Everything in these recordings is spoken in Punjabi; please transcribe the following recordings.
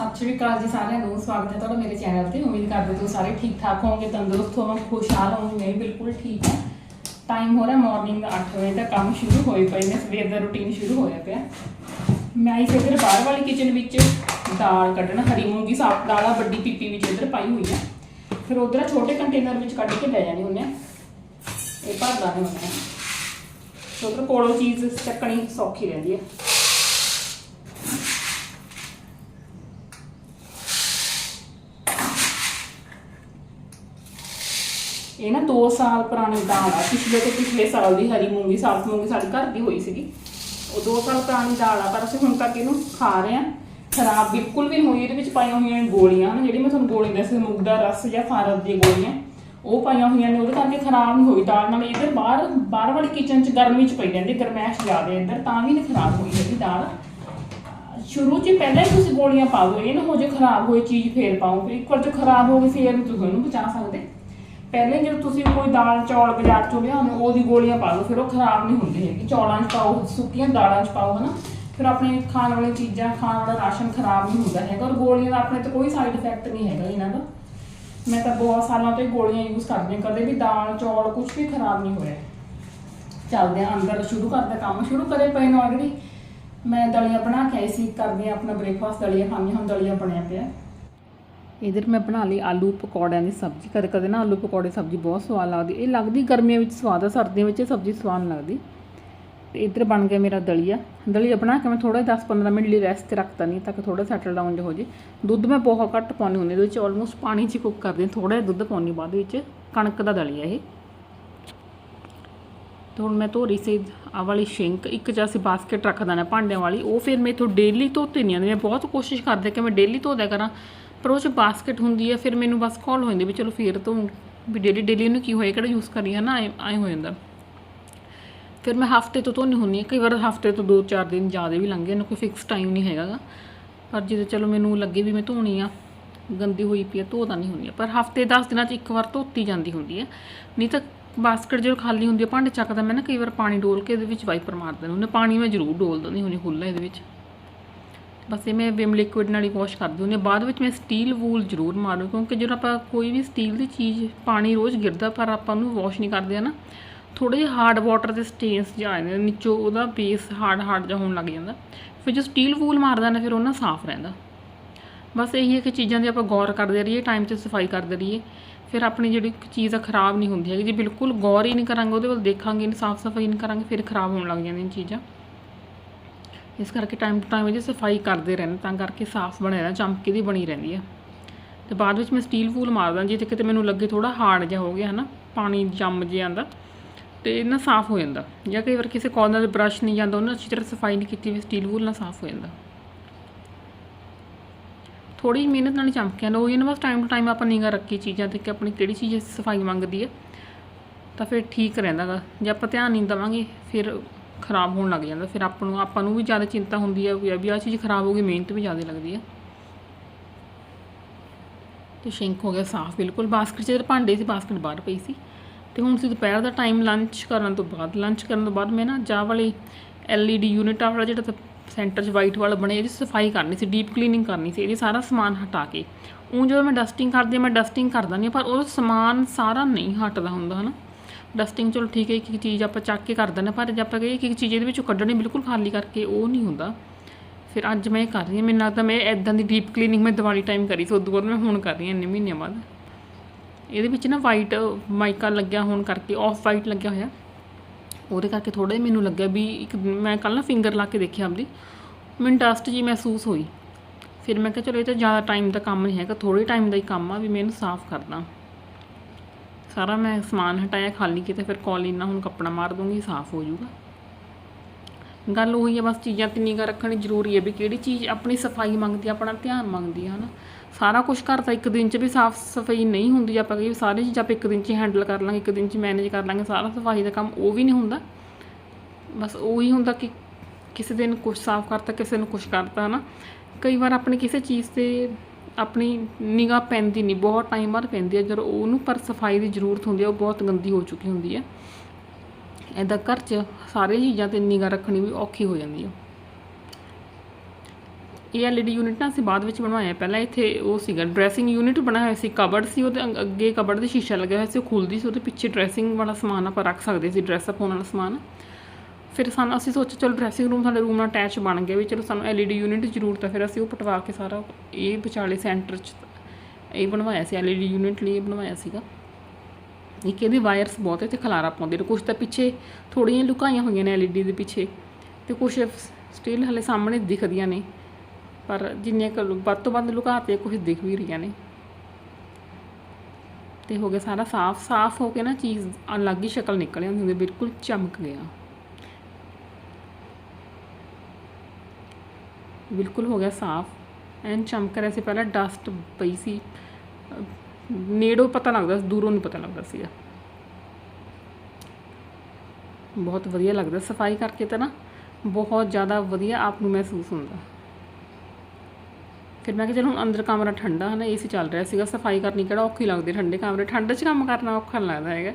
ਸਤਿ ਸ਼੍ਰੀ ਅਕਾਲ ਜੀ ਸਾਰਿਆਂ ਨੂੰ, ਸਵਾਗਤ ਹੈ ਤੁਹਾਡਾ ਮੇਰੇ ਚੈਨਲ ਤੇ। ਉਮੀਦ ਕਰਦੇ ਤੁਸੀਂ ਸਾਰੇ ਠੀਕ ਠਾਕ ਹੋਵੋਗੇ, ਤੰਦਰੁਸਤ ਹੋਵੋਗੇ, ਖੁਸ਼ਹਾਲ ਹੋਵੋਗੇ। ਮੈਂ ਬਿਲਕੁਲ ਠੀਕ ਹਾਂ। ਟਾਈਮ ਹੋ ਰਿਹਾ ਮਾਰਨਿੰਗ ਦਾ 8 ਵਜੇ ਦਾ ਕੰਮ ਸ਼ੁਰੂ ਹੋਏ ਪਏ ਨੇ, ਸਵੇਰ ਦਾ ਰੁਟੀਨ ਸ਼ੁਰੂ ਹੋਇਆ ਪਿਆ। ਮੈਂ ਇਸ ਇੱਧਰ ਬਾਹਰ ਵਾਲੀ ਕਿਚਨ ਵਿੱਚ, ਦਾਲ ਕੱਢਣਾ, ਹਰੀ ਮੂੰਗੀ ਸਾਫ਼ ਦਾਲ ਆ ਵੱਡੀ ਪੀਪੀ ਵਿੱਚ ਇੱਧਰ ਪਾਈ ਹੋਈ ਹੈ ਫਿਰ ਉਧਰ ਛੋਟੇ ਕੰਟੇਨਰ ਵਿੱਚ ਕੱਢ ਕੇ ਲੈ ਜਾਣੀ ਹੁੰਨੇ ਆ। ਇਹ ਭਰ ਦਾਣੇ ਹੁੰਦੇ ਉਧਰ ਕੋਲੋਂ ਚੀਜ਼ ਚੱਕਣੀ ਸੌਖੀ ਰਹਿੰਦੀ ਹੈ ਇਹ ਨਾ 2 ਸਾਲ ਪੁਰਾਣੀ ਦਾਲ ਆ। ਪਿਛਲੇ ਤੇ ਪਿਛਲੇ ਸਾਲ ਦੀ ਹਰੀ ਮੂੰਗੀ ਸਾਫ਼ ਮੂੰਗੀ ਸਾਡੇ ਘਰ ਦੀ ਹੋਈ ਸੀਗੀ। ਉਹ 2 ਸਾਲ ਪੁਰਾਣੀ ਦਾਲ ਆ, ਪਰ ਅਸੀਂ ਹੁਣ ਤੱਕ ਇਹਨੂੰ ਖਾ ਰਹੇ ਆ ਖਰਾਬ ਬਿਲਕੁਲ ਵੀ ਹੋਈ, ਇਹਦੇ ਵਿੱਚ ਪਾਈਆਂ ਹੋਈਆਂ ਗੋਲੀਆਂ ਹਨ, ਜਿਹੜੀ ਮੈਂ ਤੁਹਾਨੂੰ ਗੋਲੀ ਦੱਸੀ ਮੂੰਗ ਦਾ ਰਸ ਜਾਂ ਫਾਰਦ ਦੀਆਂ ਗੋਲੀਆਂ। ਉਹ ਪਾਈਆਂ ਹੋਈਆਂ ਨੇ, ਉਹਦੇ ਕਰਕੇ ਖਰਾਬ ਨਹੀਂ ਹੋਈ ਦਾਲ, ਨਾਲ ਇੱਧਰ ਬਾਹਰ ਬਾਹਰ ਵਾਲੀ ਕਿਚਨ 'ਚ ਗਰਮੀ 'ਚ ਪਈ ਰਹਿੰਦੀ, ਗਰਮੈਸ਼ ਜ਼ਿਆਦਾ ਇੱਧਰ, ਤਾਂ ਵੀ ਨਹੀਂ ਖਰਾਬ ਹੋਈ ਹੈਗੀ ਦਾਲ। ਸ਼ੁਰੂ 'ਚ ਪਹਿਲਾਂ ਹੀ ਤੁਸੀਂ ਗੋਲੀਆਂ ਪਾ ਦਿਓ, ਇਹ ਨਾ ਹੋ ਜੇ ਖਰਾਬ ਹੋਈ ਚੀਜ਼ ਫੇਰ ਪਾਓ ਇੱਕ ਵਾਰ ਜੇ ਖਰਾਬ ਹੋ ਗਈ, ਫੇਰ ਤੁਸੀਂ ਉਹਨੂੰ ਬਚਾ ਸਕਦੇ। ਪਹਿਲੇ ਜਦੋਂ ਤੁਸੀਂ ਕੋਈ ਦਾਲ, ਚੌਲ ਬਾਜ਼ਾਰ ਚੋਂ ਲਿਆਉਂਦੇ ਹੋ, ਉਹਦੀ ਗੋਲੀਆਂ ਪਾ ਲਓ ਫਿਰ ਉਹ ਖਰਾਬ ਨਹੀਂ ਹੁੰਦੀ ਹੈਗੀ। ਚੌਲਾਂ 'ਚ ਪਾਓ, ਸੁੱਕੀਆਂ ਦਾਲਾਂ 'ਚ ਪਾਓ, ਹਨਾ? ਫਿਰ ਆਪਣੇ ਖਾਣ ਵਾਲੀਆਂ ਚੀਜ਼ਾਂ, ਖਾਣ ਵਾਲਾ ਰਾਸ਼ਨ ਖਰਾਬ ਨਹੀਂ ਹੁੰਦਾ ਹੈਗਾ ਔਰ ਗੋਲੀਆਂ ਦਾ ਆਪਣੇ ਤੇ ਕੋਈ ਸਾਈਡ ਇਫੈਕਟ ਨਹੀਂ ਹੈਗਾ ਇਹਨਾਂ ਦਾ। ਮੈਂ ਤਾਂ ਬਹੁਤ ਸਾਲਾਂ ਤੋਂ ਇਹ ਗੋਲੀਆਂ ਯੂਜ਼ ਕਰਦੀ ਹਾਂ, ਕਦੇ ਵੀ ਦਾਲ, ਚੌਲ ਕੁਝ ਵੀ ਖਰਾਬ ਨਹੀਂ ਹੋਇਆ। ਚੱਲਦੇ ਆ ਅੰਦਰ ਸ਼ੁਰੂ ਕਰਦੇ ਕੰਮ। ਸ਼ੁਰੂ ਕਰੇ ਪਏ ਨੇ ਆਲਰੇਡੀ ਮੈਂ ਦਲੀਆ ਬਣਾ ਕੇ ਆਈ ਸੀ ਕਰਦੇ ਆਪਣਾ ਬ੍ਰੇਕਫਾਸਟ ਦਲੀਆ ਖਾਂਦੇ ਹੁਣ ਦਲੀਆ ਬਣਿਆ ਪਿਆ। ਇਧਰ ਮੈਂ ਬਣਾ ਲਈ ਆਲੂ ਪਕੌੜਿਆਂ ਦੀ ਸਬਜ਼ੀ। ਕਦੇ ਕਦੇ ਨਾ ਆਲੂ ਪਕੌੜੇ ਸਬਜ਼ੀ ਬਹੁਤ ਸਵਾਦ ਲੱਗਦੀ। ਇਹ ਲੱਗਦੀ ਗਰਮੀਆਂ ਵਿੱਚ ਸਵਾਦ ਆ, ਸਰਦੀਆਂ ਵਿੱਚ ਇਹ ਸਬਜ਼ੀ ਸਵਾਦ ਲੱਗਦੀ। ਤੇ ਇਧਰ ਬਣ ਗਿਆ ਮੇਰਾ ਦਲੀਆ। ਦਲੀਆ ਬਣਾ ਕੇ ਮੈਂ ਥੋੜਾ 10-15 ਮਿੰਟ ਲਈ ਰੈਸਟ ਤੇ ਰੱਖਤਾ ਨਹੀਂ ਤਾਂ ਕਿ ਥੋੜਾ ਸੈਟਲ ਡਾਊਨ ਹੋ ਜੇ। ਦੁੱਧ ਮੈਂ ਬਹੁਤ ਘੱਟ ਪਾਉਂਦੀ ਹੁੰਦੀ ਇਹਦੇ ਵਿੱਚ ਆਲਮੋਸਟ ਪਾਣੀ 'ਚ ਕੁੱਕ ਕਰਦੀ ਹਾਂ। ਥੋੜਾ ਜਿਹਾ ਦੁੱਧ ਪਾਉਂਦੀ ਬਾਅਦ ਵਿੱਚ। ਕਣਕ ਦਾ ਦਲੀਆ ਇਹ। ਤੇ ਹੁਣ ਮੈਂ ਧੋਰੀ ਸੀ ਆ ਵਾਲੀ ਸ਼ਿੰਕ। ਇੱਕ ਜਾਂ ਅਸੀਂ ਬਾਸਕਟ ਰੱਖਦਾ ਨਾ ਭਾਂਡਿਆਂ ਵਾਲੀ। ਉਹ ਫਿਰ ਮੈਂ ਤੋਂ ਡੇਲੀ ਧੋਤੇ ਨਹੀਂ ਆਉਂਦੀ ਮੈਂ ਬਹੁਤ ਕੋਸ਼ਿਸ਼ ਕਰਦੀ ਕਿ ਮੈਂ ਡੇਲੀ ਧੋਦਿਆ ਕਰਾਂ। ਪਰ ਉਹ 'ਚ ਬਾਸਕਟ ਹੁੰਦੀ ਹੈ ਫਿਰ ਮੈਨੂੰ ਬਸ ਕਾਲ ਹੋ ਜਾਂਦੀ ਵੀ ਚਲੋ ਫਿਰ ਤੋਂ ਵੀ ਡੇਲੀ ਡੇਲੀ ਇਹਨੂੰ ਕੀ ਹੋਇਆ, ਕਿਹੜਾ ਯੂਜ਼ ਕਰੀ ਹੈ ਨਾ, ਐ ਹੋ ਜਾਂਦਾ ਫਿਰ ਮੈਂ ਹਫ਼ਤੇ ਤੋਂ ਧੋਣੀ ਹੁੰਦੀ ਹਾਂ ਕਈ ਵਾਰ ਹਫ਼ਤੇ ਤੋਂ 2-4 ਦਿਨ ਜ਼ਿਆਦਾ ਵੀ ਲੰਘੇ ਇਹਨੂੰ ਕੋਈ ਫਿਕਸ ਟਾਈਮ ਨਹੀਂ ਹੈਗਾ ਗਾ। ਪਰ ਜਦੋਂ ਚਲੋ ਮੈਨੂੰ ਲੱਗੇ ਵੀ ਮੈਂ ਧੋਣੀ ਆ, ਗੰਦੀ ਹੋਈ ਪਈ ਆ, ਧੋ ਤਾਂ ਨਹੀਂ ਹੁੰਦੀ ਆ। ਪਰ ਹਫ਼ਤੇ 10 ਦਿਨਾਂ 'ਚ ਇੱਕ ਵਾਰ ਧੋਤੀ ਜਾਂਦੀ ਹੁੰਦੀ ਹੈ ਨਹੀਂ ਤਾਂ ਬਾਸਕਟ ਜਦੋਂ ਖਾਲੀ ਹੁੰਦੀ ਹੈ ਭਾਂਡੇ ਚੱਕਦਾ ਮੈਂ ਨਾ, ਕਈ ਵਾਰ ਪਾਣੀ ਡੋਲ ਕੇ ਇਹਦੇ ਵਿੱਚ ਵਾਈਪਰ ਮਾਰ ਦਿੰਦੀ ਹੁੰਦੀ ਪਾਣੀ ਮੈਂ ਜ਼ਰੂਰ ਡੋਲ ਦਿੰਦੀ ਹੁੰਦੀ ਖੁੱਲ੍ਹਾ ਇਹਦੇ ਵਿੱਚ ਬਸ ਇਹ ਮੈਂ ਵਿਮ ਲਿਕੁਇਡ ਨਾਲ ਹੀ ਵਾਸ਼ ਕਰਦੀ ਹੁੰਦੀ ਹਾਂ। ਬਾਅਦ ਵਿੱਚ ਮੈਂ ਸਟੀਲ ਵੂਲ ਜ਼ਰੂਰ ਮਾਰੂ ਕਿਉਂਕਿ ਜਦੋਂ ਆਪਾਂ ਕੋਈ ਵੀ ਸਟੀਲ ਦੀ ਚੀਜ਼ ਪਾਣੀ ਰੋਜ਼ ਗਿਰਦਾ, ਪਰ ਆਪਾਂ ਉਹਨੂੰ ਵਾਸ਼ ਨਹੀਂ ਕਰਦੇ ਨਾ ਥੋੜੇ ਜਿਹਾ ਹਾਰਡ ਵਾਟਰ ਦੇ ਸਟੇਨਸ ਜਿਹਾ ਆ ਜਾਂਦੇ ਨੀਚੋਂ ਉਹਦਾ ਬੇਸ ਹਾਰਡ ਹਾਰਡ ਜਿਹਾ ਹੋਣ ਲੱਗ ਜਾਂਦਾ। ਫਿਰ ਜੋ ਸਟੀਲ ਵੂਲ ਮਾਰਦਾ ਨਾ, ਫਿਰ ਉਹ ਨਾ ਸਾਫ਼ ਰਹਿੰਦਾ। ਬਸ ਇਹੀ ਹੈ ਕਿ ਚੀਜ਼ਾਂ ਦੀ ਆਪਾਂ ਗੌਰ ਕਰਦੇ ਰਹੀਏ ਟਾਈਮ ਤੇ ਸਫ਼ਾਈ ਕਰਦੇ ਰਹੀਏ। ਫਿਰ ਆਪਣੀ ਜਿਹੜੀ ਚੀਜ਼ ਆ, ਖਰਾਬ ਨਹੀਂ ਹੁੰਦੀ ਹੈਗੀ। ਜੇ ਬਿਲਕੁਲ ਗੌਰ ਹੀ ਨਹੀਂ ਕਰਾਂਗੇ, ਉਹਦੇ ਵੱਲ ਦੇਖਾਂਗੇ ਨਹੀਂ ਸਾਫ਼ ਸਫ਼ਾਈ ਨਹੀਂ ਕਰਾਂਗੇ, ਫਿਰ ਖਰਾਬ ਹੋਣ ਲੱਗ ਜਾਂਦੀਆਂ ਚੀਜ਼ਾਂ। ਇਸ ਕਰਕੇ ਟਾਈਮ ਟੂ ਟਾਈਮ ਇਹਦੀ ਸਫ਼ਾਈ ਕਰਦੇ ਰਹਿਣਾ ਤਾਂ ਕਰਕੇ ਸਾਫ਼ ਬਣਿਆ ਰਹਿਣਾ, ਚਮਕੀ ਦੀ ਬਣੀ ਰਹਿੰਦੀ ਹੈ। ਤੇ ਬਾਅਦ ਵਿੱਚ ਮੈਂ ਸਟੀਲ ਫੂਲ ਮਾਰਦਾ ਜੇ ਕਿਤੇ ਮੈਨੂੰ ਲੱਗੇ ਥੋੜਾ ਹਾਰਡ ਜਿਹਾ ਹੋ ਗਿਆ, ਹਨਾ, ਪਾਣੀ ਜੰਮ ਜਿਹਾ ਆਂਦਾ ਤੇ ਇਹ ਨਾ ਸਾਫ਼ ਹੋ ਜਾਂਦਾ। ਜਾਂ ਕਈ ਵਾਰ ਕਿਸੇ ਕੋਰਨਰ ਤੇ ਬ੍ਰਸ਼ ਨਹੀਂ ਜਾਂਦਾ, ਉਹਨਾਂ ਅੱਛੀ ਤਰ੍ਹਾਂ ਸਫ਼ਾਈ ਨਹੀਂ ਕੀਤੀ ਵੀ ਸਟੀਲ ਵੂਲ ਨਾਲ ਸਾਫ਼ ਹੋ ਜਾਂਦਾ। ਥੋੜੀ ਮਿਹਨਤ ਨਾਲ ਹੀ ਚਮਕ ਜਾਂਦਾ, ਉਹ ਨਾ, ਬਸ ਟਾਈਮ ਟੂ ਟਾਈਮ ਆਪਾਂ ਨਿਗਾ ਰੱਖੀ ਚੀਜ਼ਾਂ ਤੇ ਕਿ ਆਪਣੀ ਕਿਹੜੀ ਚੀਜ਼ ਸਫ਼ਾਈ ਮੰਗਦੀ ਹੈ, ਤਾਂ ਫਿਰ ਠੀਕ ਰਹਿੰਦਾ ਗਾ। ਜੇ ਆਪਾਂ ਧਿਆਨ ਨਹੀਂ ਦੇਵਾਂਗੇ, ਫਿਰ ਖਰਾਬ ਹੋਣ ਲੱਗ ਜਾਂਦਾ, ਫਿਰ ਆਪਾਂ ਨੂੰ ਆਪਾਂ ਨੂੰ ਵੀ ਜ਼ਿਆਦਾ ਚਿੰਤਾ ਹੁੰਦੀ ਹੈ ਵੀ ਆਹ ਚੀਜ਼ ਖਰਾਬ ਹੋ ਗਈ, ਮਿਹਨਤ ਵੀ ਜ਼ਿਆਦਾ ਲੱਗਦੀ ਹੈ ਤੇ ਸ਼ਿੰਕ ਹੋ ਗਿਆ ਸਾਫ਼, ਬਿਲਕੁਲ ਬਾਸਕਟ 'ਚ ਭਾਂਡੇ ਸੀ ਬਾਸਕਟ ਬਾਹਰ ਪਈ ਸੀ। ਤੇ ਹੁਣ ਸੀ ਦੁਪਹਿਰ ਦਾ ਟਾਈਮ ਲੰਚ ਕਰਨ ਤੋਂ ਬਾਅਦ, ਲੰਚ ਕਰਨ ਤੋਂ ਬਾਅਦ ਮੈਂ ਨਾ ਚਾਹ ਵਾਲੀ LED ਯੂਨਿਟ ਆ ਵਾਲਾ ਜਿਹੜਾ ਸੈਂਟਰ 'ਚ ਵਾਈਟ ਵਾਲਾ ਬਣਿਆ, ਇਹਦੀ ਸਫ਼ਾਈ ਕਰਨੀ ਸੀ ਡੀਪ ਕਲੀਨਿੰਗ ਕਰਨੀ ਸੀ, ਇਹਦੀ ਸਾਰਾ ਸਮਾਨ ਹਟਾ ਕੇ। ਉਹ ਜਦੋਂ ਮੈਂ ਡਸਟਿੰਗ ਕਰਦੀ ਹਾਂ ਮੈਂ ਡਸਟਿੰਗ ਕਰਦਾ ਨਹੀਂ ਪਰ ਉਹ ਸਮਾਨ ਸਾਰਾ ਨਹੀਂ ਹਟਦਾ ਹੁੰਦਾ, ਹਨਾ? ਡਸਟਿੰਗ ਚਲੋ ਠੀਕ ਹੈ ਇੱਕ ਇੱਕ ਚੀਜ਼ ਆਪਾਂ ਚੱਕ ਕੇ ਕਰ ਦਿੰਦੇ ਪਰ ਜੇ ਆਪਾਂ ਕਹੀਏ ਕਿ ਇੱਕ ਚੀਜ਼ ਇਹਦੇ ਵਿੱਚੋਂ ਕੱਢਣੀ ਬਿਲਕੁਲ ਖਾਲੀ ਕਰਕੇ ਉਹ ਨਹੀਂ ਹੁੰਦਾ। ਫਿਰ ਅੱਜ ਮੈਂ ਇਹ ਕਰ ਰਹੀ ਹਾਂ, ਮੈਨੂੰ ਲੱਗਦਾ ਮੈਂ ਇਦਾਂ ਦੀ ਡੀਪ ਕਲੀਨਿੰਗ ਮੈਂ ਦੀਵਾਲੀ ਟਾਈਮ ਕਰੀ ਸੀ, ਉਦੋਂ ਬਾਅਦ ਮੈਂ ਹੁਣ ਕਰ ਰਹੀ ਹਾਂ, ਇੰਨੇ ਮਹੀਨਿਆਂ ਬਾਅਦ। ਇਹਦੇ ਵਿੱਚ ਨਾ ਵਾਈਟ ਮਾਈਕਾ ਲੱਗਿਆ ਹੋਣ ਕਰਕੇ ਆਫ ਵਾਈਟ ਲੱਗਿਆ ਹੋਇਆ। ਉਹਦੇ ਕਰਕੇ ਥੋੜਾ ਜਿਹਾ ਮੈਨੂੰ ਲੱਗਿਆ ਵੀ ਇੱਕ ਮੈਂ ਕੱਲ ਨਾ ਫਿੰਗਰ ਲਾ ਕੇ ਦੇਖਿਆ ਆਪਦੀ, ਮੈਨੂੰ ਡਸਟ ਜੀ ਮਹਿਸੂਸ ਹੋਈ। ਫਿਰ ਮੈਂ ਕਿਹਾ ਚਲੋ ਇਹ ਤਾਂ ਜ਼ਿਆਦਾ ਟਾਈਮ ਦਾ ਕੰਮ ਨਹੀਂ ਹੈਗਾ ਥੋੜੇ ਟਾਈਮ ਦਾ ਹੀ ਕੰਮ ਆ ਵੀ ਮੈਂ ਇਹਨੂੰ ਸਾਫ਼ ਕਰਦਾ ਸਾਰਾ ਮੈਂ ਸਮਾਨ ਹਟਾਇਆ ਖਾਲੀ ਕੀਤਾ, ਫਿਰ ਕੌਲੀ ਨਾਲ ਹੁਣ ਕੱਪੜਾ ਮਾਰ ਦੂੰਗੀ, ਸਾਫ਼ ਹੋ ਜਾਊਗਾ। ਗੱਲ ਉਹੀ ਹੈ ਬਸ ਚੀਜ਼ਾਂ ਤੇ ਨਿਗਾ ਰੱਖਣੀ ਜ਼ਰੂਰੀ ਹੈ ਵੀ ਕਿਹੜੀ ਚੀਜ਼ ਆਪਣੀ ਸਫ਼ਾਈ ਮੰਗਦੀ ਹੈ ਆਪਣਾ ਧਿਆਨ ਮੰਗਦੀ ਹੈ ਹਨਾ? ਸਾਰਾ ਕੁਝ ਘਰ ਤਾਂ ਇੱਕ ਦਿਨ 'ਚ ਵੀ ਸਾਫ਼ ਸਫ਼ਾਈ ਨਹੀਂ ਹੁੰਦੀ, ਆਪਾਂ ਕਹੀਏ ਸਾਰੀ ਚੀਜ਼ਾਂ ਆਪਾਂ ਇੱਕ ਦਿਨ 'ਚ ਹੈਂਡਲ ਕਰ ਲਾਂਗੇ, ਇੱਕ ਦਿਨ 'ਚ ਮੈਨੇਜ ਕਰ ਲਾਂਗੇ, ਸਾਰਾ ਸਫ਼ਾਈ ਦਾ ਕੰਮ ਉਹ ਵੀ ਨਹੀਂ ਹੁੰਦਾ। ਬਸ ਉਹੀ ਹੁੰਦਾ ਕਿ ਕਿਸੇ ਦਿਨ ਕੁਝ ਸਾਫ਼ ਕਰਤਾ, ਕਿਸੇ ਨੂੰ ਕੁਝ ਕਰਤਾ, ਹਨਾ? ਕਈ ਵਾਰ ਆਪਣੀ ਕਿਸੇ ਚੀਜ਼ ਤੇ ਆਪਣੀ ਨਿਗਾਹ ਪੈਂਦੀ ਨਹੀਂ, ਬਹੁਤ ਟਾਈਮ ਬਾਅਦ ਪੈਂਦੀ ਹੈ, ਜਦੋਂ ਉਹਨੂੰ ਪਰ ਸਫ਼ਾਈ ਦੀ ਜ਼ਰੂਰਤ ਹੁੰਦੀ ਹੈ, ਉਹ ਬਹੁਤ ਗੰਦੀ ਹੋ ਚੁੱਕੀ ਹੁੰਦੀ ਹੈ। ਐਦਾਂ ਘਰ 'ਚ ਸਾਰੇ ਚੀਜ਼ਾਂ ਤੇ ਨਿਗਾਹ ਰੱਖਣੀ ਵੀ ਔਖੀ ਹੋ ਜਾਂਦੀ ਹੈ। ਇਹ ਐਲਈਡੀ ਯੂਨਿਟ ਨਾ ਅਸੀਂ ਬਾਅਦ ਵਿੱਚ ਬਣਵਾਇਆ, ਪਹਿਲਾਂ ਇੱਥੇ ਉਹ ਸੀਗਾ ਡਰੈਸਿੰਗ ਯੂਨਿਟ ਬਣਾਇਆ ਹੋਇਆ ਸੀ ਕਬਰਡ ਸੀ, ਉਹਦੇ ਅੱਗੇ ਕਬਰਡ ਦੇ ਸ਼ੀਸ਼ਾ ਲੱਗਿਆ ਹੋਇਆ ਸੀ, ਉਹ ਖੁੱਲਦੀ ਸੀ, ਉਹਦੇ ਪਿੱਛੇ ਡਰੈਸਿੰਗ ਵਾਲਾ ਸਮਾਨ ਆਪਾਂ ਰੱਖ ਸਕਦੇ ਸੀ ਡਰੈਸ ਅਪ ਹੋਣ ਵਾਲਾ ਸਮਾਨ। ਫਿਰ ਸਾਨੂੰ ਅਸੀਂ ਸੋਚਿਆ ਚਲੋ ਡਰੈਸਿੰਗ ਰੂਮ ਸਾਡੇ ਰੂਮ ਨਾਲ ਅਟੈਚ ਬਣ ਗਿਆ ਵੀ ਚਲੋ ਸਾਨੂੰ ਐਲਈਡੀ ਯੂਨਿਟ ਜ਼ਰੂਰਤ ਹੈ, ਫਿਰ ਅਸੀਂ ਉਹ ਪਟਵਾ ਕੇ ਸਾਰਾ ਇਹ ਵਿਚਾਲੇ ਸੈਂਟਰ 'ਚ ਇਹ ਬਣਵਾਇਆ ਸੀ ਐਲਈਡੀ ਯੂਨਿਟ ਲਈ ਇਹ ਬਣਵਾਇਆ ਸੀਗਾ। ਇੱਕ ਇਹਦੇ ਵਾਇਰਸ ਬਹੁਤ ਇੱਥੇ ਖਲਾਰਾ ਪਾਉਂਦੇ ਨੇ। ਕੁਝ ਤਾਂ ਪਿੱਛੇ ਥੋੜੀਆਂ ਲੁਕਾਈਆਂ ਹੋਈਆਂ ਨੇ ਐਲਈਡੀ ਦੇ ਪਿੱਛੇ ਤੇ ਕੁਝ ਸਟਿਲ ਹਲੇ ਸਾਹਮਣੇ ਦਿਖਦੀਆਂ ਨੇ। ਪਰ ਜਿੰਨੀਆਂ ਕੁ ਵੱਧ ਤੋਂ ਵੱਧ ਲੁਕਾਤੇ ਕੁਝ ਦਿਖ ਵੀ ਰਹੀਆਂ ਨੇ। ਤੇ ਹੋ ਗਿਆ ਸਾਰਾ ਸਾਫ਼ ਸਾਫ਼ ਹੋ ਕੇ ਨਾ ਚੀਜ਼ ਅਲੱਗ ਹੀ ਸ਼ਕਲ ਨਿਕਲ ਆਉਂਦੀ ਹੁੰਦੀ ਬਿਲਕੁਲ ਚਮਕ ਗਿਆ। ਬਿਲਕੁਲ ਹੋ ਗਿਆ ਸਾਫ਼। ਐਨ ਚਮਕ ਰਿਹਾ ਸੀ ਪਹਿਲਾਂ ਡਸਟ ਪਈ ਸੀ। ਨੇੜੋਂ ਪਤਾ ਲੱਗਦਾ ਸੀ, ਦੂਰੋਂ ਨਹੀਂ ਪਤਾ ਲੱਗਦਾ ਸੀਗਾ। ਬਹੁਤ ਵਧੀਆ ਲੱਗਦਾ ਸਫ਼ਾਈ ਕਰਕੇ ਤਾਂ ਨਾ। ਬਹੁਤ ਜ਼ਿਆਦਾ ਵਧੀਆ ਆਪ ਨੂੰ ਮਹਿਸੂਸ ਹੁੰਦਾ। ਫਿਰ ਮੈਂ ਕਿਹਾ ਚਲ ਹੁਣ ਅੰਦਰ ਕਮਰਾ ਠੰਡਾ ਹੈ ਨਾ ਏਸੀ ਚੱਲ ਰਿਹਾ ਸੀਗਾ, ਸਫ਼ਾਈ ਕਰਨੀ ਕਿਹੜਾ ਔਖੀ ਲੱਗਦੀ ਠੰਡੇ ਕਮਰੇ। ਠੰਡ 'ਚ ਕੰਮ ਕਰਨਾ ਔਖਾ ਨਹੀਂ ਲੱਗਦਾ ਹੈਗਾ।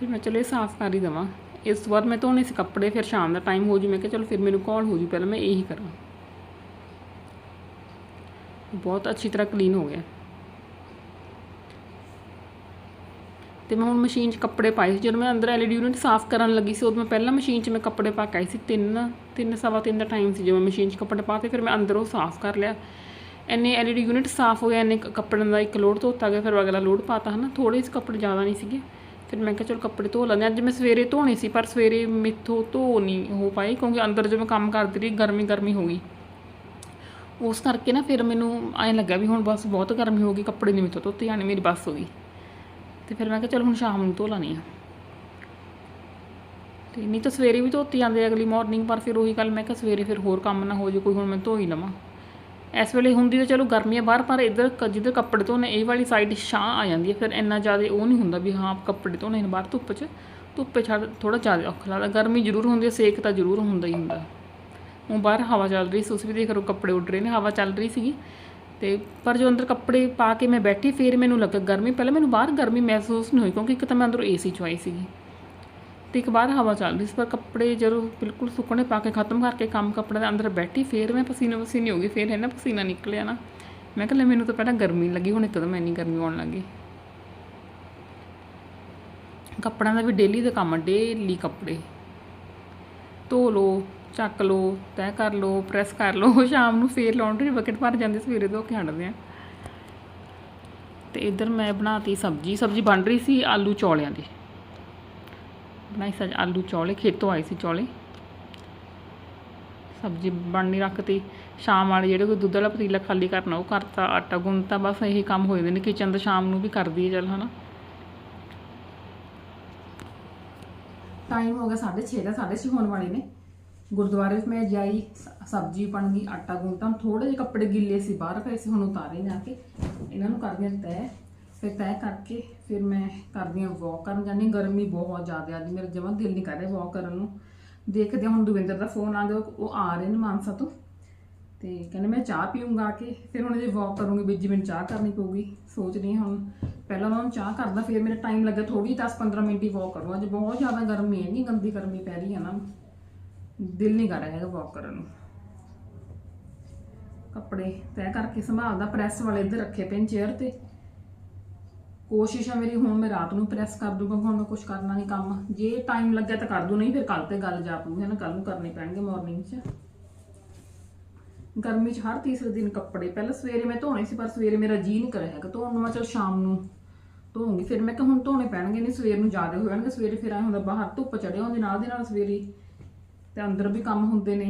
ਫਿਰ ਮੈਂ ਚਲੋ ਇਹ ਸਾਫ਼ ਕਰ ਹੀ ਦੇਵਾਂ। ਇਸ ਤੋਂ ਬਾਅਦ ਮੈਂ ਧੋਣੇ ਸੀ ਕੱਪੜੇ, ਫਿਰ ਸ਼ਾਮ ਦਾ ਟਾਈਮ ਹੋ ਜੂ। ਮੈਂ ਕਿਹਾ ਚਲੋ ਫਿਰ ਮੈਨੂੰ ਕਾਲ ਹੋ ਜੂ, ਪਹਿਲਾਂ ਮੈਂ ਇਹੀ ਕਰਾਂ। ਬਹੁਤ ਅੱਛੀ ਤਰ੍ਹਾਂ ਕਲੀਨ ਹੋ ਗਿਆ। ਤੇ ਮੈਂ ਹੁਣ ਮਸ਼ੀਨ 'ਚ ਕੱਪੜੇ ਪਾਏ ਸੀ। ਜਦੋਂ ਮੈਂ ਅੰਦਰ ਐਲਈਡੀ ਯੂਨਿਟ ਸਾਫ਼ ਕਰਨ ਲੱਗੀ ਸੀ, ਉਦੋਂ ਮੈਂ ਪਹਿਲਾਂ ਮਸ਼ੀਨ 'ਚ ਮੈਂ ਕੱਪੜੇ ਪਾ ਕੇ ਆਈ ਸੀ। ਤਿੰਨ ਤਿੰਨ, ਸਵਾ ਤਿੰਨ ਦਾ ਟਾਈਮ ਸੀ ਜਦੋਂ ਮੈਂ ਮਸ਼ੀਨ 'ਚ ਕੱਪੜੇ ਪਾ ਕੇ, ਫਿਰ ਮੈਂ ਅੰਦਰੋਂ ਸਾਫ਼ ਕਰ ਲਿਆ। ਇੰਨੇ ਐਲਈਡੀ ਯੂਨਿਟ ਸਾਫ਼ ਹੋ ਗਿਆ ਇੰਨੇ ਕ- ਕੱਪੜਿਆਂ ਦਾ ਇੱਕ ਲੋਡ ਧੋਤਾ ਗਿਆ, ਫਿਰ ਅਗਲਾ ਲੋਡ ਪਾਤਾ, ਹਨਾ। ਥੋੜੇ ਜਿਹੇ ਕੱਪੜੇ ਜ਼ਿਆਦਾ ਨਹੀਂ ਸੀਗੇ। ਫਿਰ ਮੈਂ ਕਿਹਾ, ਚਲ ਕੱਪੜੇ ਧੋ ਲੈਂਦੇ ਹਾਂ। ਅੱਜ ਮੈਂ ਸਵੇਰੇ ਧੋਣੇ ਸੀ, ਪਰ ਸਵੇਰੇ ਮਿੱਥੋਂ ਧੋ ਨਹੀਂ ਹੋ ਪਾਈ, ਕਿਉਂਕਿ ਅੰਦਰ ਜਦੋਂ ਮੈਂ ਕੰਮ ਕਰਦੀ ਰਹੀ ਗਰਮੀ ਗਰਮੀ ਹੋ ਗਈ। ਉਸ ਕਰਕੇ ਨਾ ਫਿਰ ਮੈਨੂੰ ਐਂ ਲੱਗਾ ਵੀ ਹੁਣ ਬਸ ਬਹੁਤ ਗਰਮੀ ਹੋ ਗਈ, ਕੱਪੜੇ ਨਹੀਂ ਮੇਥੋਂ ਧੋਤੇ ਜਾਣੇ ਮੇਰੀ ਬੱਸ ਹੋ ਗਈ। ਤੇ ਫਿਰ ਮੈਂ ਕਿਹਾ ਚਲ ਹੁਣ ਸ਼ਾਮ ਨੂੰ ਧੋ ਲਾਣੀ ਆ ਤੇ ਨਹੀਂ ਤਾਂ ਸਵੇਰੇ ਵੀ ਧੋਤੀ ਜਾਂਦੇ ਅਗਲੀ ਮਾਰਨਿੰਗ ਪਰ ਫਿਰ ਉਹੀ ਗੱਲ ਮੈਂ ਕਿਹਾ ਸਵੇਰੇ ਫਿਰ ਹੋਰ ਕੰਮ ਨਾ ਹੋ ਜੇ ਕੋਈ ਹੁਣ ਮੈਂ ਧੋ ਹੀ ਲਵਾਂ। ਇਸ ਵੇਲੇ ਹੁੰਦੀ ਤਾਂ ਚਲੋ ਗਰਮੀ ਆ ਬਾਹਰ, ਪਰ ਇੱਧਰ ਕ- ਜਿੱਧਰ ਕੱਪੜੇ ਧੋਣੇ, ਇਹ ਵਾਲੀ ਸਾਈਡ ਛਾਂ ਆ ਜਾਂਦੀ ਹੈ ਫਿਰ ਇੰਨਾ ਜ਼ਿਆਦਾ ਉਹ ਨਹੀਂ ਹੁੰਦਾ ਵੀ ਹਾਂ ਕੱਪੜੇ ਧੋਣੇ ਨੇ ਬਾਹਰ ਧੁੱਪ 'ਚ, ਧੁੱਪੇ ਛੱਡ ਥੋੜਾ ਜ਼ਿਆਦਾ ਔਖਾ ਲੱਗਦਾ, ਗਰਮੀ ਜ਼ਰੂਰ ਹੁੰਦੀ ਹੈ ਸੇਕ ਤਾਂ ਜ਼ਰੂਰ ਹੁੰਦਾ ਹੀ ਹੁੰਦਾ। ਉਹ ਬਾਹਰ ਹਵਾ ਚੱਲ ਰਹੀ ਸੀ ਉਸ ਵੀ ਦੇਖ ਰੋ ਕੱਪੜੇ ਉੱਡ ਰਹੇ ਨੇ, ਹਵਾ ਚੱਲ ਰਹੀ ਸੀਗੀ। ਤੇ ਪਰ ਜੋ ਅੰਦਰ ਕੱਪੜੇ ਪਾ ਕੇ ਮੈਂ ਬੈਠੀ, ਫਿਰ ਮੈਨੂੰ ਲੱਗਾ ਗਰਮੀ। ਪਹਿਲਾਂ ਮੈਨੂੰ ਬਾਹਰ ਗਰਮੀ ਮਹਿਸੂਸ ਨਹੀਂ ਹੋਈ, ਕਿਉਂਕਿ ਇੱਕ ਤਾਂ ਮੈਂ ਅੰਦਰੋਂ ਏਸੀ ਚ ਆਈ ਸੀਗੀ। ਤੇ ਇੱਕ ਬਾਹਰ ਹਵਾ ਚੱਲ ਰਹੀ ਸੀ, ਪਰ ਕੱਪੜੇ ਜਦੋਂ ਬਿਲਕੁਲ ਸੁੱਕਣੇ ਪਾ ਕੇ ਖਤਮ ਕਰਕੇ ਕੰਮ ਕੱਪੜੇ ਦੇ ਅੰਦਰ ਬੈਠੀ, ਫਿਰ ਮੈਂ ਪਸੀਨਾ ਪਸੀਨੀ ਹੋ ਗਈ, ਫਿਰ ਹੈ ਨਾ ਪਸੀਨਾ ਨਿਕਲਿਆ ਨਾ। ਮੈਂ ਕਿਹਾ ਲੈ, ਮੈਨੂੰ ਤਾਂ ਪਹਿਲਾਂ ਗਰਮੀ ਲੱਗੀ, ਹੁਣ ਇੱਕਦਮ ਇੰਨੀ ਗਰਮੀ ਆਉਣ ਲੱਗੀ। ਕੱਪੜਿਆਂ ਦਾ ਵੀ ਡੇਲੀ ਦਾ ਕੰਮ ਡੇਲੀ ਕੱਪੜੇ। ਧੋ ਲਓ ਚੱਕ ਲਓ, ਤੈਅ ਕਰ ਲਓ ਪ੍ਰੈਸ ਕਰ ਲਓ, ਸ਼ਾਮ ਨੂੰ ਫੇਰ ਲਾਉਂਡਰੀ ਬਕਟ ਭਰ ਜਾਂਦੇ, ਸਵੇਰੇ ਧੋ ਕੇ ਹਟਦੇ ਆ। ਤੇ ਇੱਧਰ ਮੈਂ ਬਣਾਤੀ ਸਬਜੀ ਸਬਜੀ ਬਣ ਰਹੀ ਸੀ ਆਲੂ ਚੌਲਿਆਂ ਦੀ। ਬਣਾਈ ਸੱਜ ਆਲੂ ਚੌਲੇ, ਖੇਤੋਂ ਆਏ ਸੀ ਚੌਲੇ। ਸਬਜੀ ਬਣਨੀ ਰੱਖਤੀ। ਸ਼ਾਮ ਵਾਲੇ ਜਿਹੜੇ ਕੋਈ ਦੁੱਧ ਵਾਲਾ ਪਤੀਲਾ ਖਾਲੀ ਕਰਨਾ, ਉਹ ਕਰਤਾ, ਆਟਾ ਗੁੰਨਤਾ, ਬਸ ਇਹੀ ਕੰਮ ਹੋ ਜਾਂਦੇ ਨੇ ਕਿਚਨ ਦਾ ਸ਼ਾਮ ਨੂੰ ਵੀ ਕਰਦੀ ਹੈ ਚੱਲ, ਹਨਾ। ਟਾਈਮ ਹੋ ਗਿਆ 6:30 ਦਾ 6:30 ਹੋਣ ਵਾਲੇ ਨੇ। ਗੁਰਦੁਆਰੇ ਵਿੱਚ ਮੈਂ ਜਾਈ ਸ- ਸਬਜ਼ੀ ਬਣ ਗਈ, ਆਟਾ ਗੁੰਨਤਾ ਥੋੜੇ ਜਿਹੇ ਕੱਪੜੇ ਗਿੱਲੇ ਸੀ, ਬਾਹਰ ਪਏ ਸੀ, ਹੁਣ ਉਤਾਰੇ ਜਾ ਕੇ। ਇਹਨਾਂ ਨੂੰ ਕਰਦੀਆਂ ਤੈਅ ਫਿਰ ਤੈਅ ਕਰਕੇ ਫਿਰ ਮੈਂ ਕਰਦੀ ਹਾਂ ਵਾਕ ਕਰਨ ਜਾਂਦੀ ਹਾਂ। ਗਰਮੀ ਬਹੁਤ ਜ਼ਿਆਦਾ ਅੱਜ ਮੇਰਾ ਜਮਾਂ ਦਿਲ ਨਹੀਂ ਕਰ ਰਿਹਾ ਵਾਕ ਕਰਨ ਨੂੰ। ਦੇਖਦੇ ਹਾਂ, ਹੁਣ ਦਵਿੰਦਰ ਦਾ ਫੋਨ ਆ ਗਿਆ, ਉਹ ਆ ਰਹੇ ਨੇ ਮਾਨਸਾ ਤੋਂ। ਤੇ ਕਹਿੰਦੇ ਮੈਂ ਚਾਹ ਪੀਊਂਗਾ ਆ ਕੇ, ਫਿਰ ਹੁਣ ਜੇ ਵਾਕ ਕਰੂੰਗੀ, ਵੀ ਜੀ ਚਾਹ ਕਰਨੀ ਪਊਗੀ, ਸੋਚ ਰਹੀ ਹਾਂ ਹੁਣ। ਪਹਿਲਾਂ ਉਹਨਾਂ ਨੂੰ ਚਾਹ ਕਰਦਾ, ਫਿਰ ਮੇਰਾ ਟਾਈਮ ਲੱਗਾ ਥੋੜੀ 10-15 ਮਿੰਟ ਹੀ ਵਾਕ ਕਰੂੰ, ਅੱਜ ਬਹੁਤ ਜ਼ਿਆਦਾ ਗਰਮੀ ਹੈ ਨਹੀਂ ਗੰਦੀ ਗਰਮੀ ਪੈ ਰਹੀ ਹੈ ਨਾ। ਦਿਲ ਨਹੀਂ ਕਰ ਰਿਹਾ ਹੈਗਾ ਵਾਕ ਕਰਨ ਨੂੰ। ਕੱਪੜੇ ਤੈਅ ਕਰਕੇ ਸੰਭਾਲਦਾ ਪ੍ਰੈਸ ਵਾਲੇ ਇੱਧਰ ਰੱਖੇ ਪਏ ਨੇ ਚੇਅਰ ਤੇ। ਕੋਸ਼ਿਸ਼ ਆ ਮੇਰੀ, ਹੁਣ ਮੈਂ ਰਾਤ ਨੂੰ ਪ੍ਰੈਸ ਕਰ ਦੂੰਗਾ, ਹੁਣ ਮੈਂ ਕੁਝ ਕਰਨਾ ਨਹੀਂ ਕੰਮ। ਜੇ ਟਾਈਮ ਲੱਗਿਆ ਤਾਂ ਕਰ ਦੂੰ, ਨਹੀਂ ਫਿਰ ਕੱਲ ਤੇ ਗੱਲ ਜਾ ਪਊਗੀ ਹੈ ਨਾ ਕੱਲ ਨੂੰ ਕਰਨੇ ਪੈਣਗੇ ਮਾਰਨਿੰਗ 'ਚ। ਗਰਮੀ 'ਚ ਹਰ ਤੀਸਰੇ ਦਿਨ ਕੱਪੜੇ, ਪਹਿਲਾਂ ਸਵੇਰੇ ਮੈਂ ਧੋਣੇ ਸੀ, ਪਰ ਸਵੇਰੇ ਮੇਰਾ ਜੀ ਨਹੀਂ ਕਰਿਆ ਹੈਗਾ। ਧੋਣ ਨੂੰ ਮੈਂ ਚਲ ਸ਼ਾਮ ਨੂੰ ਧੋਉਂਗੀ ਫਿਰ ਮੈਂ ਕਿਹਾ ਹੁਣ ਧੋਣੇ ਪੈਣਗੇ, ਨਹੀਂ ਸਵੇਰ ਨੂੰ ਜ਼ਿਆਦਾ ਹੋ ਜਾਣਗੇ, ਸਵੇਰੇ ਫਿਰ ਆਏ ਹੁੰਦਾ, ਬਾਹਰ ਧੁੱਪ ਚੜਿਆ ਹੁੰਦੀ ਨਾਲ ਦੇ ਨਾਲ ਸਵੇਰੇ ਤੇ ਅੰਦਰ ਵੀ ਕੰਮ ਹੁੰਦੇ ਨੇ।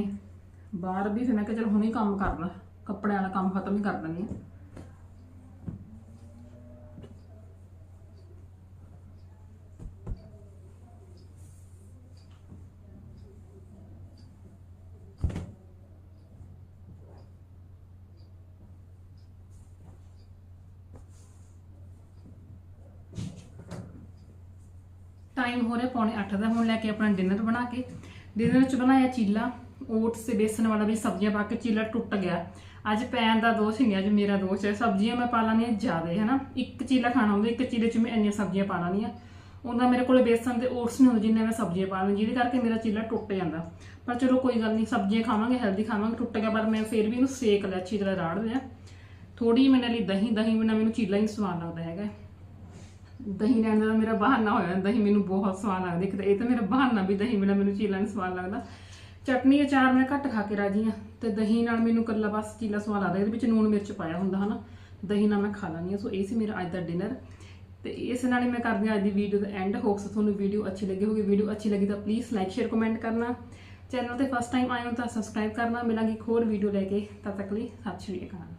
ਬਾਹਰ ਵੀ ਫਿਰ ਮੈਂ ਕਿਹਾ ਚਲ ਹੁਣੇ ਕੰਮ ਕਰਨਾ ਕੱਪੜਿਆਂ ਵਾਲਾ ਕੰਮ ਖਤਮ ਹੀ ਕਰ ਦਿੰਦੀ ਹਾਂ। ਟਾਈਮ ਹੋ ਰਿਹਾ ਪੌਣੇ 8 ਦਾ। ਹੁਣ ਲੈ ਕੇ ਆਪਣਾ ਡਿਨਰ ਬਣਾ ਕੇ। ਡਿਨਰ ਚ ਬਣਾਇਆ ਚੀਲਾ, ਓਟਸ ਤੇ ਬੇਸਨ ਵਾਲਾ ਵੀ ਸਬਜ਼ੀਆਂ ਪਾ ਕੇ ਚੀਲਾ ਟੁੱਟ ਗਿਆ। ਅੱਜ ਪੈਨ ਦਾ ਦੋਸ਼ ਨਹੀਂ ਅੱਜ ਮੇਰਾ ਦੋਸ਼ ਹੈ। ਸਬਜ਼ੀਆਂ ਮੈਂ ਪਾ ਲਾਂਗੀ ਜ਼ਿਆਦੇ ਹਨਾ ਇੱਕ ਚੀਲਾ ਖਾਣਾ ਹੁੰਦਾ ਇੱਕ ਚੀਲੇ ਚ ਮੈਂ ਇੰਨੀਆਂ ਸਬਜ਼ੀਆਂ ਪਾ ਲਾਂਗੀਆਂ ਉਹਨਾਂ ਮੇਰੇ ਕੋਲ ਬੇਸਨ ਤੇ ਓਟਸ ਨਹੀਂ ਹੁੰਦੇ ਜਿੰਨੇ ਮੈਂ ਸਬਜ਼ੀਆਂ ਪਾ ਲਈ ਜਿਹਦੇ ਕਰਕੇ ਮੇਰਾ ਚੀਲਾ ਟੁੱਟ ਜਾਂਦਾ। ਪਰ ਚਲੋ ਕੋਈ ਗੱਲ ਨਹੀਂ, ਸਬਜ਼ੀਆਂ ਖਾਵਾਂਗੇ ਹੈਲਦੀ ਖਾਵਾਂਗੇ, ਟੁੱਟ ਗਿਆ, ਪਰ ਮੈਂ ਫਿਰ ਵੀ ਇਹਨੂੰ ਸੇਕ ਲਿਆ, ਅੱਛੀ ਤਰ੍ਹਾਂ ਰਾੜ ਲਿਆ। ਥੋੜੀ ਮੇਰੇ ਲਈ ਦਹੀਂ ਦਹੀਂ ਬਿਨਾਂ ਮੈਨੂੰ ਚੀਲਾ ਹੀ ਨਹੀਂ ਸਵਾਦ ਲੱਗਦਾ ਹੈਗਾ। ਦਹੀਂ ਲੈਣ ਦਾ ਮੇਰਾ ਬਹਾਨਾ ਹੋਇਆ ਦਹੀਂ ਮੈਨੂੰ ਬਹੁਤ ਸਵਾਦ ਲੱਗਦਾ, ਇੱਕ ਤਾਂ ਇਹ ਤਾਂ ਮੇਰਾ ਬਹਾਨਾ ਵੀ ਦਹੀਂ ਬਿਨਾਂ ਮੈਨੂੰ ਚੀਲਾ ਨਹੀਂ ਸਵਾਦ ਲੱਗਦਾ। ਚਟਨੀ ਅਚਾਰ ਮੈਂ ਘੱਟ ਖਾ ਕੇ ਰਾਜੀ ਆ ਤੇ ਦਹੀਂ ਨਾਲ ਮੈਨੂੰ ਕੱਲਾ ਬਸ ਚੀਲਾ ਸਵਾਦ ਲੱਗਦਾ, ਇਹਦੇ ਵਿੱਚ ਨੂਣ ਮਿਰਚ ਪਾਇਆ ਹੁੰਦਾ ਹਨਾ, ਦਹੀਂ ਨਾਲ ਮੈਂ ਖਾ ਲੈਂਦੀ ਹਾਂ, ਸੋ ਇਹ ਸੀ ਮੇਰਾ ਅੱਜ ਦਾ ਡਿਨਰ ਤੇ ਇਸ ਨਾਲ ਹੀ ਮੈਂ ਕਰਦੀ ਹਾਂ ਅੱਜ ਦੀ ਵੀਡੀਓ ਦਾ ਐਂਡ ਹੋਪਸ ਤੁਹਾਨੂੰ ਵੀਡੀਓ ਅੱਛੀ ਲੱਗੀ ਹੋਵੇ ਵੀਡੀਓ ਅੱਛੀ ਲੱਗੀ ਤਾਂ ਪਲੀਜ਼ ਲਾਈਕ ਸ਼ੇਅਰ ਕਮੈਂਟ ਕਰਨਾ। ਚੈਨਲ ਤੇ ਫਸਟ ਟਾਈਮ ਆਏ ਹੋ ਤਾਂ ਸਬਸਕ੍ਰਾਈਬ ਕਰਨਾ। ਮਿਲਾਂਗੇ ਇੱਕ ਹੋਰ ਵੀਡੀਓ ਲੈ ਕੇ। ਤਦ ਤੱਕ ਲਈ ਸਤਿ ਸ਼੍ਰੀ ਅਕਾਲ।